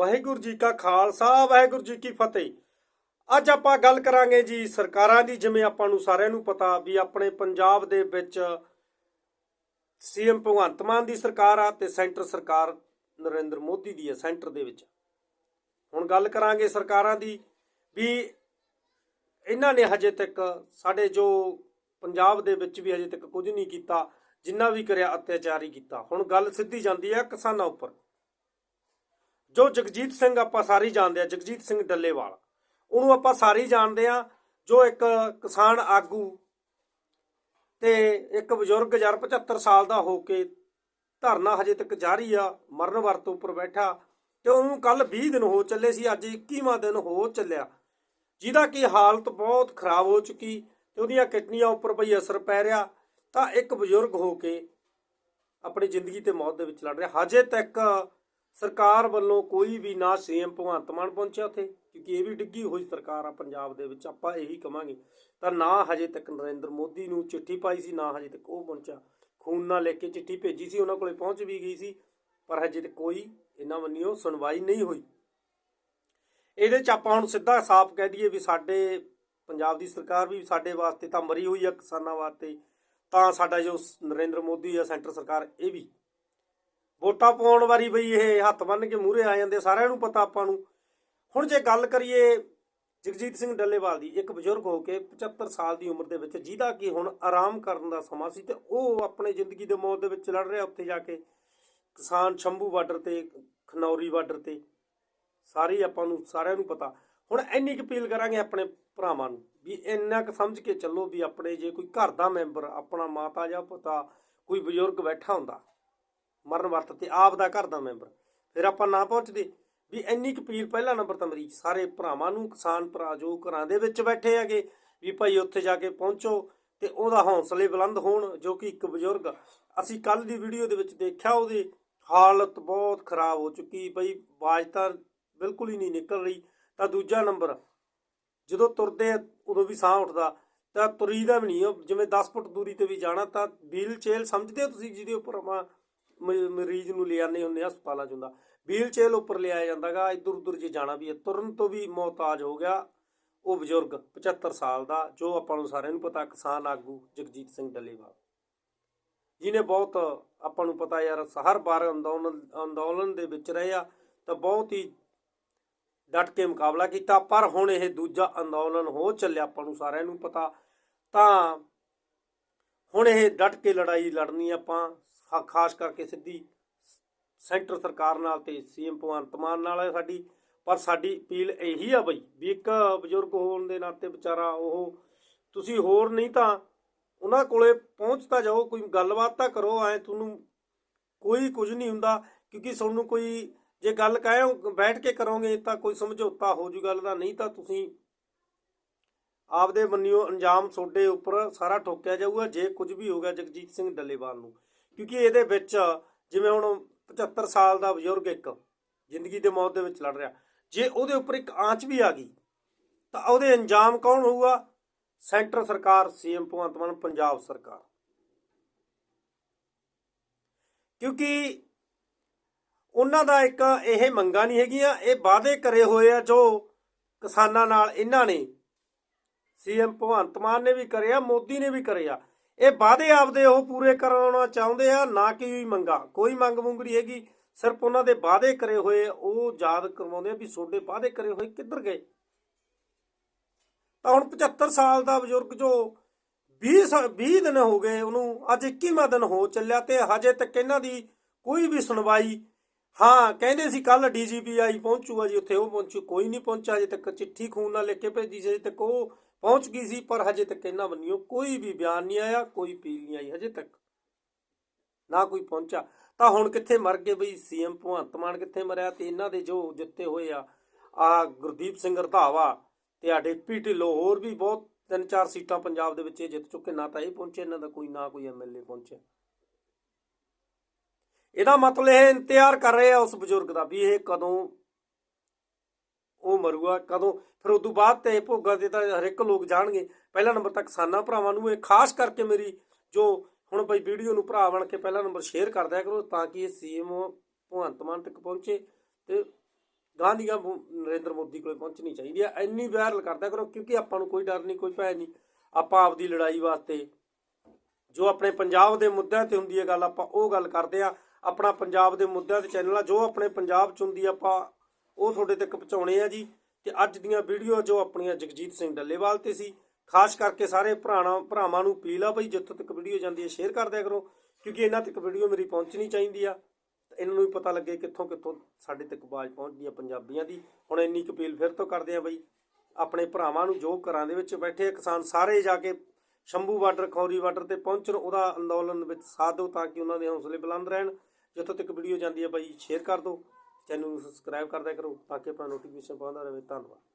ਵਾਹਿਗੁਰੂ ਜੀ ਕਾ ਖਾਲਸਾ, ਵਾਹਿਗੁਰੂ ਜੀ ਕੀ ਫਤਿਹ। ਅੱਜ ਆਪਾਂ ਗੱਲ ਕਰਾਂਗੇ ਜੀ ਸਰਕਾਰਾਂ ਦੀ, ਜਿਵੇਂ ਆਪਾਂ ਨੂੰ ਸਾਰਿਆਂ ਨੂੰ ਪਤਾ ਵੀ ਆਪਣੇ ਪੰਜਾਬ ਦੇ ਵਿੱਚ ਸੀਐਮ ਭਗਵੰਤ ਮਾਨ ਦੀ ਸਰਕਾਰ ਆ ਤੇ ਸੈਂਟਰ ਸਰਕਾਰ ਨਰਿੰਦਰ ਮੋਦੀ ਦੀ ਹੈ ਸੈਂਟਰ ਦੇ ਵਿੱਚ। ਹੁਣ ਗੱਲ ਕਰਾਂਗੇ ਸਰਕਾਰਾਂ ਦੀ ਵੀ ਇਹਨਾਂ ਨੇ ਹਜੇ ਤੱਕ ਸਾਡੇ ਜੋ ਪੰਜਾਬ ਦੇ ਵਿੱਚ ਵੀ ਹਜੇ ਤੱਕ ਕੁਝ ਨਹੀਂ ਕੀਤਾ, ਜਿੰਨਾ ਵੀ ਕਰਿਆ, ਅਤਿਆਚਾਰ ਹੀ ਕੀਤਾ। ਹੁਣ ਗੱਲ ਸਿੱਧੀ ਜਾਂਦੀ ਹੈ ਕਿਸਾਨਾਂ ਉੱਪਰ। ਜੋ ਜਗਜੀਤ ਸਿੰਘ ਆਪਾਂ ਸਾਰੇ ਜਾਣਦੇ ਆ, ਜਗਜੀਤ ਸਿੰਘ ਡੱਲੇਵਾਲ। ਉਹਨੂੰ ਆਪਾਂ ਸਾਰੇ ਜਾਣਦੇ ਆ, ਜੋ ਇੱਕ ਕਿਸਾਨ ਆਗੂ ਤੇ ਇੱਕ ਬਜ਼ੁਰਗ ਜਰ 75 ਸਾਲ ਦਾ ਹੋ ਕੇ ਧਰਨਾ ਹਜੇ ਤੱਕ ਜਾਰੀ ਆ, ਮਰਨ ਵਰਤ ਉੱਪਰ ਬੈਠਾ ਤੇ ਉਹਨੂੰ ਕੱਲ 20 ਦਿਨ ਹੋ ਚੱਲੇ ਸੀ, ਅੱਜ 21ਵਾਂ ਦਿਨ ਹੋ ਚੱਲਿਆ। ਜਿਹਦਾ ਕਿ ਹਾਲਤ ਬਹੁਤ ਖਰਾਬ ਹੋ ਚੁੱਕੀ ਤੇ ਉਹਦੀਆਂ ਕਿਡਨੀਆਂ ਉੱਪਰ ਬਈ ਅਸਰ ਪੈ ਰਿਹਾ, ਤਾਂ ਇੱਕ ਬਜ਼ੁਰਗ ਹੋ ਕੇ ਆਪਣੀ ਜ਼ਿੰਦਗੀ ਤੇ ਮੌਤ ਦੇ ਵਿੱਚ ਲੜ ਰਿਹਾ। ਹਜੇ ਤੱਕ ਸਰਕਾਰ ਵੱਲੋਂ ਕੋਈ ਵੀ ਨਾ ਸੀਐਮ ਭਗਵੰਤ ਮਾਨ ਪਹੁੰਚਿਆ ਉੱਥੇ, ਕਿਉਂਕਿ ਇਹ ਵੀ ਡਿੱਗੀ ਹੋਈ ਸਰਕਾਰ ਆ ਪੰਜਾਬ ਦੇ ਵਿੱਚ, ਆਪਾਂ ਇਹੀ ਕਵਾਂਗੇ। ਤਾਂ ਨਾ ਹਜੇ ਤੱਕ ਨਰਿੰਦਰ ਮੋਦੀ ਨੂੰ ਚਿੱਠੀ ਪਾਈ ਸੀ, ਨਾ ਹਜੇ ਤੱਕ ਉਹ ਪਹੁੰਚਿਆ। ਖੂਨ ਨਾਲ ਲੈ ਕੇ ਚਿੱਠੀ ਭੇਜੀ ਸੀ, ਉਹਨਾਂ ਕੋਲੇ ਪਹੁੰਚ ਵੀ ਗਈ ਸੀ, ਪਰ ਹਜੇ ਤੱਕ ਕੋਈ ਇਹਨਾਂ ਵੱਲੋਂ ਸੁਣਵਾਈ ਨਹੀਂ ਹੋਈ। ਇਹਦੇ ਚ ਆਪਾਂ ਹੁਣ ਸਿੱਧਾ ਸਾਫ਼ ਕਹਿ ਦਈਏ ਵੀ ਸਾਡੇ ਪੰਜਾਬ ਦੀ ਸਰਕਾਰ ਵੀ ਸਾਡੇ ਵਾਸਤੇ ਤਾਂ ਮਰੀ ਹੋਈ ਆ ਕਿਸਾਨਾਂ ਵਾਸਤੇ, ਤਾਂ ਸਾਡਾ ਜੋ ਨਰਿੰਦਰ ਮੋਦੀ ਆ, ਸੈਂਟਰ ਸਰਕਾਰ, ਇਹ ਵੀ ਵੋਟਾਂ ਪਾਉਣ ਵਾਰੀ ਬਈ ਇਹ ਹੱਥ ਬੰਨ ਕੇ ਮੂਹਰੇ ਆ ਜਾਂਦੇ, ਸਾਰਿਆਂ ਨੂੰ ਪਤਾ ਆਪਾਂ ਨੂੰ। ਹੁਣ ਜੇ ਗੱਲ ਕਰੀਏ ਜਗਜੀਤ ਸਿੰਘ ਡੱਲੇਵਾਲ ਦੀ, ਇੱਕ ਬਜ਼ੁਰਗ ਹੋ ਕੇ 75 ਸਾਲ ਦੀ ਉਮਰ ਦੇ ਵਿੱਚ, ਜਿਹਦਾ ਕਿ ਹੁਣ ਆਰਾਮ ਕਰਨ ਦਾ ਸਮਾਂ ਸੀ ਤੇ ਉਹ ਆਪਣੇ ਜ਼ਿੰਦਗੀ ਦੇ ਮੌਤ ਦੇ ਵਿੱਚ ਲੜ ਰਿਹਾ ਉੱਥੇ ਜਾ ਕੇ। ਕਿਸਾਨ ਸ਼ੰਭੂ ਬਾਰਡਰ ਤੇ, ਖਨੌਰੀ ਬਾਰਡਰ ਤੇ, ਸਾਰੇ ਆਪਾਂ ਨੂੰ, ਸਾਰਿਆਂ ਨੂੰ ਪਤਾ। ਹੁਣ ਇੰਨੀ ਕੁ ਅਪੀਲ ਕਰਾਂਗੇ ਆਪਣੇ ਭਰਾਵਾਂ ਨੂੰ ਵੀ ਇੰਨਾ ਕੁ ਸਮਝ ਕੇ ਚੱਲੋ ਵੀ ਆਪਣੇ ਜੇ ਕੋਈ ਘਰ ਦਾ ਮੈਂਬਰ, ਆਪਣਾ ਮਾਤਾ ਜਾਂ ਪਿਤਾ, ਕੋਈ ਬਜ਼ੁਰਗ ਬੈਠਾ ਹੁੰਦਾ ਮਰਨ ਵਰਤ ਤੇ ਆਪ ਦਾ ਘਰ ਦਾ ਮੈਂਬਰ। ਫਿਰ ਆਪਾਂ ਨਾ ਪਹੁੰਚਦੇ ਵੀ ਇੰਨੀ ਕੁ ਅਪੀਲ ਪਹਿਲਾ ਨੰਬਰ ਤਾਂ ਮੇਰੀ ਸਾਰੇ ਭਰਾਵਾਂ ਨੂੰ, ਕਿਸਾਨ ਭਰਾ ਜੋ ਘਰਾਂ ਦੇ ਵਿੱਚ ਬੈਠੇ ਹੈਗੇ, ਵੀ ਭਾਈ ਉੱਥੇ ਜਾ ਕੇ ਪਹੁੰਚੋ ਤੇ ਉਹਦਾ ਹੌਸਲੇ ਬੁਲੰਦ ਹੋਣ, ਜੋ ਕਿ ਇੱਕ ਬਜ਼ੁਰਗ ਅਸੀਂ ਕੱਲ ਦੀ ਵੀਡੀਓ ਦੇ ਵਿੱਚ ਦੇਖਿਆ, ਉਹਦੀ ਹਾਲਤ ਬਹੁਤ ਖਰਾਬ ਹੋ ਚੁੱਕੀ, ਬਈ ਆਵਾਜ਼ ਤਾਂ ਬਿਲਕੁਲ ਹੀ ਨਹੀਂ ਨਿਕਲ ਰਹੀ। ਤਾਂ ਦੂਜਾ ਨੰਬਰ, ਜਦੋਂ ਤੁਰਦੇ ਉਦੋਂ ਵੀ ਸਾਹ ਉੱਠਦਾ, ਤਾਂ ਤੁਰੀ ਦਾ ਵੀ ਨਹੀਂ। ਉਹ ਜਿਵੇਂ 10 ਫੁੱਟ ਦੂਰੀ ਤੇ ਵੀ ਜਾਣਾ, ਤਾਂ ਵੀਲ ਚੇਲ ਸਮਝਦੇ ਹੋ ਤੁਸੀਂ, ਜਿਹਦੇ ਉੱਪਰ ਆਪਾਂ ਮਰੀਜ਼ ਨੂੰ ਲਿਆਨੇ ਹੁੰਦੇ ਆ ਹਸਪਤਾਲਾਂ ਚ ਹੁੰਦਾ। ਵੀਲ ਚੇਲ ਉੱਪਰ ਲਿਆਇਆ ਜਾਂਦਾਗਾ ਇੱਧਰ ਉੱਧਰ ਜੇ ਜਾਣਾ ਵੀ ਹੈ ਤੁਰਨ ਤੋਂ ਵੀ ਮੌਤਾਜ ਹੋ ਗਿਆ ਉਹ ਬਜ਼ੁਰਗ 75 ਸਾਲ ਦਾ, ਜੋ ਆਪਾਂ ਨੂੰ ਸਾਰਿਆਂ ਨੂੰ ਪਤਾ, ਕਿਸਾਨ ਆਗੂ ਜਗਜੀਤ ਸਿੰਘ ਡੱਲੇਵਾਲ। ਜਿਹਨੇ ਬਹੁਤ ਆਪਾਂ ਨੂੰ ਪਤਾ ਯਾਰ, ਹਰ ਵਾਰ ਅੰਦੋਲਨ ਅੰਦੋਲਨ ਦੇ ਵਿੱਚ ਰਹੇ ਆ, ਤਾਂ ਬਹੁਤ ਹੀ ਡਟ ਕੇ ਮੁਕਾਬਲਾ ਕੀਤਾ, ਪਰ ਹੁਣ ਇਹ ਦੂਜਾ ਅੰਦੋਲਨ ਹੋ ਚੱਲਿਆ, ਆਪਾਂ ਨੂੰ ਸਾਰਿਆਂ ਨੂੰ ਪਤਾ। ਤਾਂ ਹੁਣ ਇਹ ਡਟ ਕੇ ਲੜਾਈ ਲੜਨੀ ਆਪਾਂ, ਖਾ- ਖਾਸ ਕਰਕੇ ਸਿੱਧੀ ਸੈਂਟਰ ਸਰਕਾਰ ਨਾਲ ਤੇ ਸੀਐਮ ਭਗਵੰਤ ਮਾਨ ਨਾਲ ਹੈ ਸਾਡੀ, ਪਰ ਸਾਡੀ ਅਪੀਲ ਇਹੀ ਆ ਬਈ, ਵੀ ਇੱਕ ਬਜ਼ੁਰਗ ਹੋਣ ਦੇ ਨਾਤੇ ਵਿਚਾਰਾ ਉਹ ਤੁਸੀਂ ਹੋਰ ਨਹੀਂ ਤਾਂ ਉਹਨਾਂ ਕੋਲੇ ਪਹੁੰਚ ਤਾਂ ਜਾਓ, ਕੋਈ ਗੱਲਬਾਤ ਤਾਂ ਕਰੋ, ਐ ਤੁਹਾਨੂੰ ਕੋਈ ਕੁਝ ਨਹੀਂ ਹੁੰਦਾ, ਕਿਉਂਕਿ ਤੁਹਾਨੂੰ ਕੋਈ ਜੇ ਗੱਲ ਕਹੇ, ਬੈਠ ਕੇ ਕਰੋਗੇ ਤਾਂ ਕੋਈ ਸਮਝੌਤਾ ਹੋ ਜੂ ਗੱਲ ਦਾ, ਨਹੀਂ ਤਾਂ ਤੁਸੀਂ ਆਪਦੇ ਮੰਨਿਓ ਅੰਜਾਮ ਤੁਹਾਡੇ ਉੱਪਰ ਸਾਰਾ ਠੋਕਿਆ ਜਾਊਗਾ, ਜੇ ਕੁਝ ਵੀ ਹੋ ਗਿਆ ਜਗਜੀਤ ਸਿੰਘ ਡੱਲੇਵਾਲ ਨੂੰ। ਕਿਉਂਕਿ ਇਹਦੇ ਵਿੱਚ ਜਿਵੇਂ ਹੁਣ 75 ਸਾਲ ਦਾ ਬਜ਼ੁਰਗ ਇੱਕ ਜ਼ਿੰਦਗੀ ਦੇ ਮੌਤ ਦੇ ਵਿੱਚ ਲੜ ਰਿਹਾ, ਜੇ ਉਹਦੇ ਉੱਪਰ ਇੱਕ ਆਂਚ ਵੀ ਆ ਗਈ, ਤਾਂ ਉਹਦੇ ਅੰਜਾਮ ਕੌਣ ਹੋਊਗਾ? ਸੈਂਟਰ ਸਰਕਾਰ, ਸੀਐਮ ਭਗਵੰਤ ਮਾਨ, ਪੰਜਾਬ ਸਰਕਾਰ। ਕਿਉਂਕਿ ਉਹਨਾਂ ਦਾ ਇੱਕ ਇਹ ਮੰਗਾ ਨਹੀਂ ਹੈਗੀਆਂ, ਇਹ ਵਾਅਦੇ ਕਰੇ ਹੋਏ ਆ ਜੋ ਕਿਸਾਨਾਂ ਨਾਲ ਇਹਨਾਂ ਨੇ ਸੀਐਮ ਭਗਵੰਤ ਮਾਨ ਨੇ ਵੀ ਕਰਿਆ, ਮੋਦੀ ਨੇ ਵੀ ਕਰਿਆ। ਇਹ ਵਾਅਦੇ ਆਪਦੇ ਉਹ ਪੂਰੇ ਕਰਾਉਣਾ ਚਾਹੁੰਦੇ ਆ, ਨਾ ਕਿ ਮੰਗਾ। ਕੋਈ ਮੰਗ ਮੁੰਗ ਹੈਗੀ। ਸਿਰਫ ਉਹਨਾਂ ਦੇ ਵਾਅਦੇ ਕਰੇ ਹੋਏ, ਉਹ ਯਾਦ ਕਰਵਾਉਂਦੇ ਆ ਵੀ ਤੁਹਾਡੇ ਵਾਅਦੇ ਕਰੇ ਹੋਏ ਕਿੱਧਰ ਗਏ। ਤਾਂ ਹੁਣ 75 ਸਾਲ ਦਾ ਬਜ਼ੁਰਗ ਜੋ 20 ਸਾ- 20 ਦਿਨ ਹੋ ਗਏ, ਉਹਨੂੰ ਅੱਜ 21ਵਾਂ ਦਿਨ ਹੋ ਚੱਲਿਆ ਤੇ ਹਜੇ ਤੱਕ ਇਹਨਾਂ ਦੀ ਕੋਈ ਵੀ ਸੁਣਵਾਈ, ਹਾਂ, ਕਹਿੰਦੇ ਸੀ ਕੱਲ ਡੀਜੀਪੀ ਆਈ ਪਹੁੰਚੂਗਾ ਜੀ, ਉੱਥੇ ਉਹ ਪਹੁੰਚੂ, ਕੋਈ ਨਹੀਂ ਪਹੁੰਚਾ ਹਜੇ ਤੱਕ ਚਿੱਠੀ ਖੂਨ ਨਾਲ ਲਿਖ ਕੇ ਭੇਜੀ ਸੀ ਤੱਕ ਉਹ ਪਹੁੰਚ ਗਈ ਸੀ, ਪਰ ਹਜੇ ਤੱਕ ਇਹਨਾਂ ਬੰਨਿਓ ਕੋਈ ਵੀ ਬਿਆਨ ਨਹੀਂ ਆਇਆ, ਕੋਈ ਅਪੀਲ ਨਹੀਂ ਆਈ ਹਜੇ ਤੱਕ। ਨਾ ਕੋਈ ਪਹੁੰਚਾ ਤਾਂ ਹੁਣ ਕਿੱਥੇ ਮਰ ਗਏ ਬਈ? ਸੀਐਮ ਭਗਵੰਤ ਮਾਨ ਕਿੱਥੇ ਮਰਿਆ? ਤੇ ਇਹਨਾਂ ਦੇ ਜੋ ਜਿੱਤੇ ਹੋਏ ਆ ਆ ਗੁਰਦੀਪ ਸਿੰਘ ਰਧਾਵਾ ਤੇ ਆ ਡਿਪਟੀ ਢਿੱਲੋਂ ਹੋਰ ਵੀ ਬਹੁਤ ਤਿੰਨ ਚਾਰ ਸੀਟਾਂ ਪੰਜਾਬ ਦੇ ਵਿੱਚ ਇਹ ਜਿੱਤ ਚੁੱਕੇ, ਨਾ ਤਾਂ ਇਹ ਪਹੁੰਚੇ ਇਹਨਾਂ ਦਾ ਕੋਈ, ਨਾ ਕੋਈ ਐਮਐਲਏ ਪਹੁੰਚਿਆ। ਇਹਦਾ ਮਤਲਬ ਇਹ ਇੰਤਜ਼ਾਰ ਕਰ ਰਹੇ ਆ ਉਸ ਬਜ਼ੁਰਗ ਦਾ ਵੀ ਇਹ ਕਦੋਂ ਉਹ ਮਰੂਗਾ ਕਦੋਂ, ਫਿਰ ਉਦੋਂ ਬਾਅਦ ਤੇ ਭੋਗਾ 'ਤੇ ਤਾਂ ਹਰ ਇੱਕ ਲੋਕ ਜਾਣਗੇ। ਪਹਿਲਾ ਨੰਬਰ ਤਾਂ ਕਿਸਾਨਾਂ ਭਰਾਵਾਂ ਨੂੰ ਇਹ, ਖਾਸ ਕਰਕੇ ਮੇਰੀ ਜੋ ਹੁਣ ਬਈ ਵੀਡੀਓ ਨੂੰ ਭਰਾ ਬਣ ਕੇ ਪਹਿਲਾ ਨੰਬਰ ਸ਼ੇਅਰ ਕਰ ਦਿਆ ਕਰੋ ਤਾਂ ਕਿ ਇਹ ਸੀਐਮ ਭਗਵੰਤ ਮਾਨ ਤੱਕ ਪਹੁੰਚੇ ਤੇ ਗਾਂ ਦੀਆਂ ਨਰਿੰਦਰ ਮੋਦੀ ਕੋਲੇ ਪਹੁੰਚਣੀ ਚਾਹੀਦੀ ਹੈ ਇੰਨੀ ਵਾਇਰਲ ਕਰਦਾ ਕਰੋ ਕਿਉਂਕਿ ਆਪਾਂ ਨੂੰ ਕੋਈ ਡਰ ਨਹੀਂ, ਕੋਈ ਭੈ ਨਹੀਂ। ਆਪਾਂ ਆਪਦੀ ਲੜਾਈ ਵਾਸਤੇ ਜੋ ਆਪਣੇ ਪੰਜਾਬ ਦੇ ਮੁੱਦਿਆਂ ਤੇ ਹੁੰਦੀ ਹੈ ਗੱਲ ਆਪਾਂ ਉਹ ਗੱਲ ਕਰਦੇ ਆ। ਆਪਣਾ ਪੰਜਾਬ ਦੇ ਮੁੱਦਿਆਂ ਤੇ ਚੈਨਲ ਆ, ਜੋ ਆਪਣੇ ਪੰਜਾਬ ਚ ਹੁੰਦੀ ਆਪਾਂ ਉਹ ਤੁਹਾਡੇ ਤੱਕ ਪਹੁੰਚਾਉਣੇ ਆ ਜੀ। ਤੇ ਅੱਜ ਦੀਆਂ ਵੀਡੀਓ ਜੋ ਆਪਣੀਆਂ ਜਗਜੀਤ ਸਿੰਘ ਡੱਲੇਵਾਲ ਤੇ ਸੀ, ਖਾਸ ਕਰਕੇ ਸਾਰੇ ਭਰਾਣਾ ਭਰਾਵਾਂ ਨੂੰ ਅਪੀਲ ਆ ਬਈ ਜਿੱਥੋਂ ਤੱਕ ਵੀਡੀਓ ਜਾਂਦੀ ਹੈ, ਸ਼ੇਅਰ ਕਰ ਦਿਆ ਕਰੋ, ਕਿਉਂਕਿ ਇਹਨਾਂ ਤੱਕ ਵੀਡੀਓ ਮੇਰੀ ਪਹੁੰਚਣੀ ਚਾਹੀਦੀ ਆ। ਤੇ ਇਹਨਾਂ ਨੂੰ ਵੀ ਪਤਾ ਲੱਗੇ ਕਿੱਥੋਂ ਕਿੱਥੋਂ ਸਾਡੇ ਤੱਕ ਆਵਾਜ਼ ਪਹੁੰਚਦੀ ਆ ਪੰਜਾਬੀਆਂ ਦੀ। ਹੁਣ ਇੰਨੀ ਕੁ ਅਪੀਲ ਫਿਰ ਤੋਂ ਕਰਦੇ ਆ ਬਈ, ਆਪਣੇ ਭਰਾਵਾਂ ਨੂੰ ਜੋ ਘਰਾਂ ਦੇ ਵਿੱਚ ਬੈਠੇ ਆ, ਕਿਸਾਨ ਸਾਰੇ ਜਾ ਕੇ ਸ਼ੰਭੂ ਬਾਰਡਰ, ਖੌਰੀ ਬਾਰਡਰ ਤੇ ਪਹੁੰਚਣ, ਉਹਦਾ ਅੰਦੋਲਨ ਵਿੱਚ ਸਾਥ ਦਿਓ ਤਾਂ ਕਿ ਉਹਨਾਂ ਦੇ ਹੌਸਲੇ ਬੁਲੰਦ ਰਹਿਣ। ਜਿੱਥੋਂ ਤੱਕ ਵੀਡੀਓ ਜਾਂਦੀ ਹੈ ਬਾਈ, ਸ਼ੇਅਰ ਕਰ ਦਿਓ। ਚੈਨਲ ਨੂੰ ਸਬਸਕ੍ਰਾਈਬ ਕਰ ਕਰੋ ਤਾਂ ਕਿ ਆਪਣਾ ਨੋਟੀਫਿਕੇਸ਼ਨ ਪਾਉਂਦਾ ਰਹੇ। ਧੰਨਵਾਦ।